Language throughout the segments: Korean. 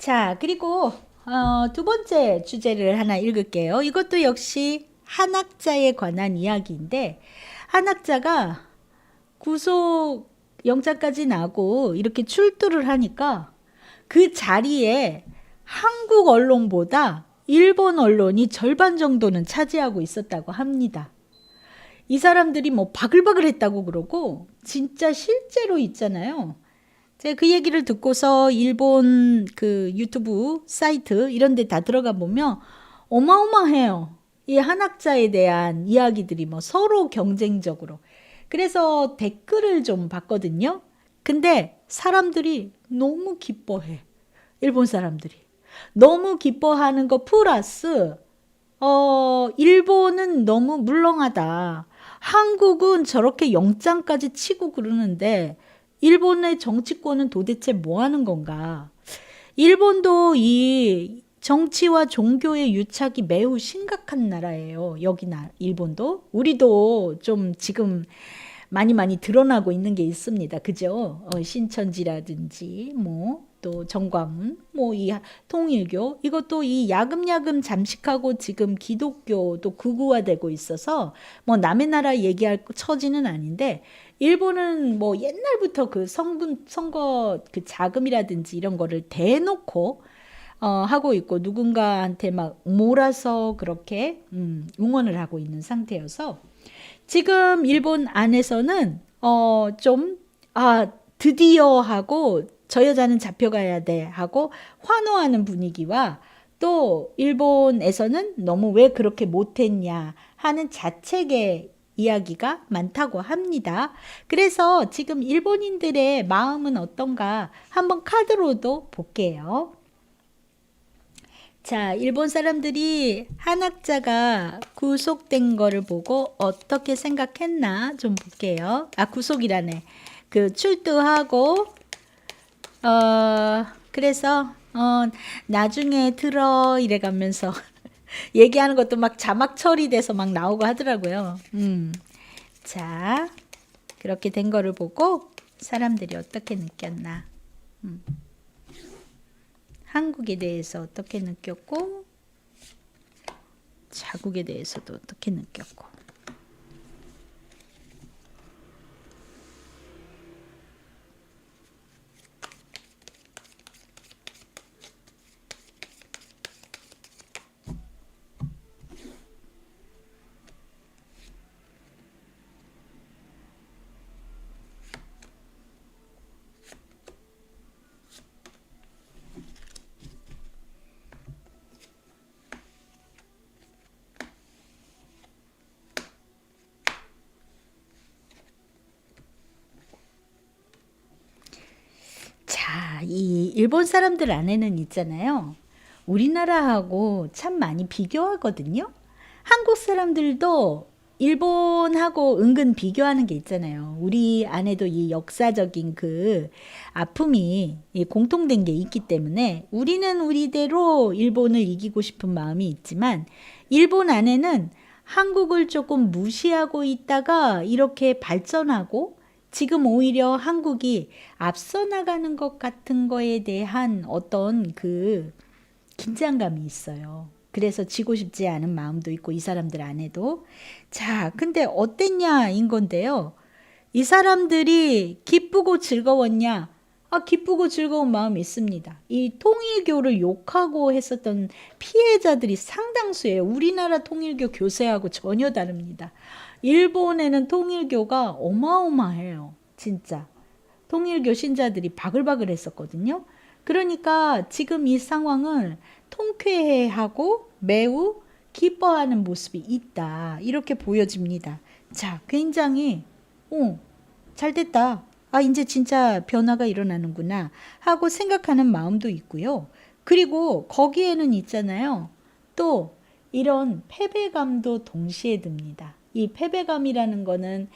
자, 그리고 어, 두 번째 주제를 하나 읽을게요. 이것도 역시 한학자에 관한 이야기인데 한학자가 구속 영장까지 나고 이렇게 출두를 하니까 그 자리에 한국 언론보다 일본 언론이 절반 정도는 차지하고 있었다고 합니다. 이 사람들이 뭐 바글바글 했다고 그러고 진짜 실제로 있잖아요. 제가 그 얘기를 듣고서 일본 그 유튜브 사이트 이런 데 다 들어가 보면 어마어마해요. 이 한학자에 대한 이야기들이 뭐 서로 경쟁적으로. 그래서 댓글을 좀 봤거든요. 근데 사람들이 너무 기뻐해. 일본 사람들이. 너무 기뻐하는 거 플러스 어, 일본은 너무 물렁하다. 한국은 저렇게 영장까지 치고 그러는데 일본의 정치권은 도대체 뭐 하는 건가? 일본도 이 정치와 종교의 유착이 매우 심각한 나라예요. 여기 나 일본도 우리도 좀 지금 많이 많이 드러나고 있는 게 있습니다. 그죠? 어, 신천지라든지 뭐 또 정광훈 뭐 이 통일교 이것도 이 야금야금 잠식하고 지금 기독교도 극우화되고 있어서 뭐 남의 나라 얘기할 처지는 아닌데 일본은 뭐 옛날부터 그 성분 선거 그 자금이라든지 이런 거를 대놓고 어, 하고 있고 누군가한테 막 몰아서 그렇게 음, 응원을 하고 있는 상태여서 지금 일본 안에서는 어, 좀 아, 드디어 하고 저 여자는 잡혀가야 돼 하고 환호하는 분위기와 또 일본에서는 너무 왜 그렇게 못했냐 하는 자책의 이야기가 많다고 합니다. 그래서 지금 일본인들의 마음은 어떤가 한번 카드로도 볼게요. 자, 일본 사람들이 한학자가 구속된 거를 보고 어떻게 생각했나 좀 볼게요. 아, 구속이라네. 그 출두하고 어, 그래서 어, 나중에 들어 이래 가면서 얘기하는 것도 막 자막 처리돼서 막 나오고 하더라고요. 음. 자, 그렇게 된 거를 보고 사람들이 어떻게 느꼈나. 음. 한국에 대해서 어떻게 느꼈고, 자국에 대해서도 어떻게 느꼈고. 자, 이 일본 사람들 안에는 있잖아요. 우리나라하고 참 많이 비교하거든요. 한국 사람들도 일본하고 은근 비교하는 게 있잖아요. 우리 안에도 이 역사적인 그 아픔이 이 공통된 게 있기 때문에 우리는 우리대로 일본을 이기고 싶은 마음이 있지만 일본 안에는 한국을 조금 무시하고 있다가 이렇게 발전하고 지금 오히려 한국이 앞서 나가는 것 같은 거에 대한 어떤 그 긴장감이 있어요. 그래서 지고 싶지 않은 마음도 있고 이 사람들 안에도 자, 근데 어땠냐인 건데요. 이 사람들이 기쁘고 즐거웠냐? 아, 기쁘고 즐거운 마음이 있습니다. 이 통일교를 욕하고 했었던 피해자들이 상당수예요. 우리나라 통일교 교세하고 전혀 다릅니다. 일본에는 통일교가 어마어마해요. 진짜. 통일교 신자들이 바글바글 했었거든요. 그러니까 지금 이 상황을 통쾌해하고 매우 기뻐하는 모습이 있다. 이렇게 보여집니다. 자, 굉장히, 어, 잘 됐다. 아, 이제 진짜 변화가 일어나는구나. 하고 생각하는 마음도 있고요. 그리고 거기에는 있잖아요. 또 이런 패배감도 동시에 듭니다. 이 패배감이라는 거는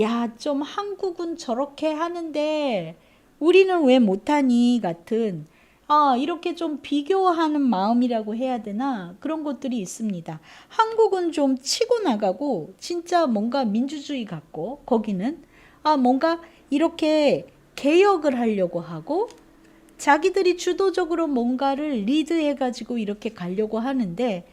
야, 좀 한국은 저렇게 하는데 우리는 왜 못하니 같은 아, 이렇게 좀 비교하는 마음이라고 해야 되나? 그런 것들이 있습니다. 한국은 좀 치고 나가고 진짜 뭔가 민주주의 같고 거기는 아, 뭔가 이렇게 개혁을 하려고 하고 자기들이 주도적으로 뭔가를 리드해 가지고 이렇게 가려고 하는데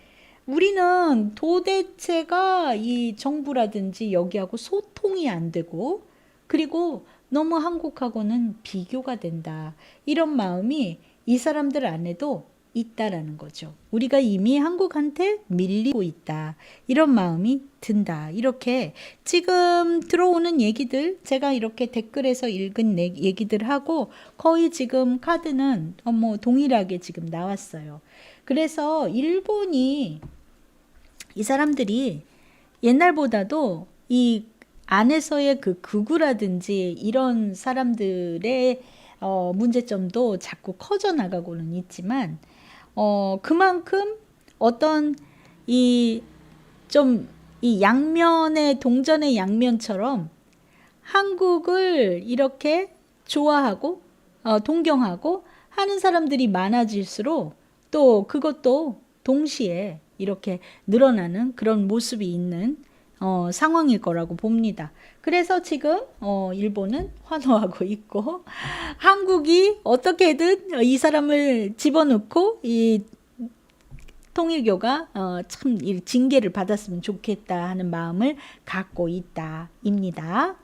우리는 도대체가 이 정부라든지 여기하고 소통이 안 되고 그리고 너무 한국하고는 비교가 된다. 이런 마음이 이 사람들 안에도 있다라는 거죠. 우리가 이미 한국한테 밀리고 있다. 이런 마음이 든다. 이렇게 지금 들어오는 얘기들, 제가 이렇게 댓글에서 읽은 내- 얘기들하고 거의 지금 카드는 어, 뭐 동일하게 지금 나왔어요. 그래서 일본이 이 사람들이 옛날보다도 이 안에서의 그 극우라든지 이런 사람들의 어, 문제점도 자꾸 커져 나가고는 있지만 어, 그만큼 어떤 이좀이 양면의 동전의 양면처럼 한국을 이렇게 좋아하고 어, 동경하고 하는 사람들이 많아질수록 또 그것도 동시에 이렇게 늘어나는 그런 모습이 있는 어, 상황일 거라고 봅니다. 그래서 지금 어, 일본은 환호하고 있고 한국이 어떻게든 이 사람을 집어넣고 이 통일교가 어, 참이 징계를 받았으면 좋겠다 하는 마음을 갖고 있다입니다.